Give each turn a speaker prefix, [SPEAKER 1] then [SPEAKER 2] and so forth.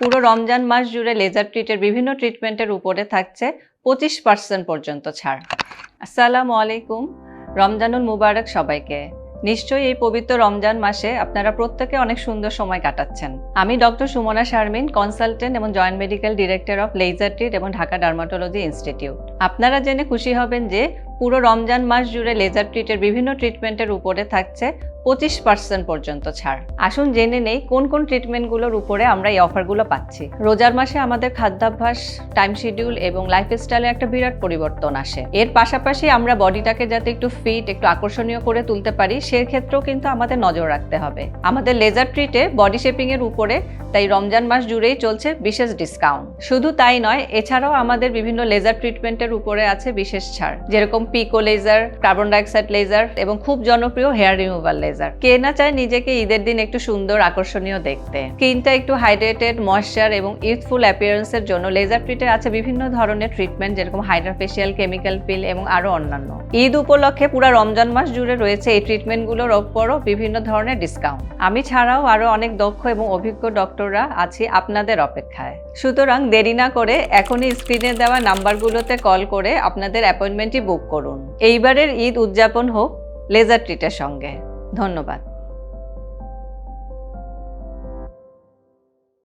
[SPEAKER 1] পুরো রমজান মাস জুড়ে লেজার ট্রিটের বিভিন্ন ট্রিটমেন্টের উপরে থাকছে পঁচিশ পার্সেন্ট পর্যন্ত ছাড়। আসসালামু আলাইকুম, রমজানুল মুবারক সবাইকে। নিশ্চয়ই এই পবিত্র রমজান মাসে আপনারা প্রত্যেকে অনেক সুন্দর সময় কাটাচ্ছেন। আমি ডক্টর সুমনা শারমিন কনসালটেন্ট এবং joint medical director of laser treat এবং ঢাকা ডার্মাটোলজি ইনস্টিটিউট আপনারা জেনে খুশি হবেন যে পুরো রমজান মাস জুড়ে লেজার ট্রিটের বিভিন্ন ট্রিটমেন্টের উপরে থাকছে পঁচিশ পার্সেন্ট পর্যন্ত ছাড়। আসুন জেনে নেই কোন কোন ট্রিটমেন্টগুলোর উপরে আমরা এই অফারগুলো পাচ্ছি। রোজার মাসে আমাদের খাদ্যাভ্যাস টাইম শিডিউল এবং লাইফস্টাইলে একটা বিরাট পরিবর্তন আসে। এর পাশাপাশি আমরা বডিটাকে যাতে একটু ফিট একটু আকর্ষণীয় করে তুলতে পারি, সেক্ষেত্রেও কিন্তু আমাদের নজর রাখতে হবে। আমাদের লেজার ট্রিটে বডি শেপিং এর উপরে তাই রমজান মাস জুড়েই চলছে বিশেষ ডিসকাউন্ট শুধু তাই নয়, এছাড়াও আমাদের বিভিন্ন লেজার ট্রিটমেন্টের উপরে আছে বিশেষ ছাড়। যেরকম pico laser carbon dioxide laser এবং খুব জনপ্রিয় হেয়ার রিমুভাল লেজার কে না চায় নিজেকে ঈদের দিন একটু সুন্দর, আকর্ষণীয় দেখতে। স্কিনটা একটু হাইড্রেটেড ময়শ্চার এবং ইউথফুল অ্যাপিয়ারেন্সের জন্য লেজার ট্রিটে আছে বিভিন্ন ধরনের ট্রিটমেন্ট যেরকম হাইড্রাফেশিয়াল কেমিক্যাল পিল এবং আরও অন্যান্য। ঈদ উপলক্ষে পুরো রমজান মাস জুড়ে রয়েছে এই ট্রিটমেন্টগুলোর ওপরও বিভিন্ন ধরনের ডিসকাউন্ট আমি ছাড়াও আরও অনেক দক্ষ এবং অভিজ্ঞ ডক্টররা আছি আপনাদের অপেক্ষায়। সুতরাং দেরি না করে এখনই স্ক্রিনে দেওয়া নাম্বারগুলোতে কল করে আপনাদের অ্যাপয়েন্টমেন্টটি বুক করুন। এইবারের ঈদ উদযাপন হোক লেজার ট্রিটের সঙ্গে। ধন্যবাদ।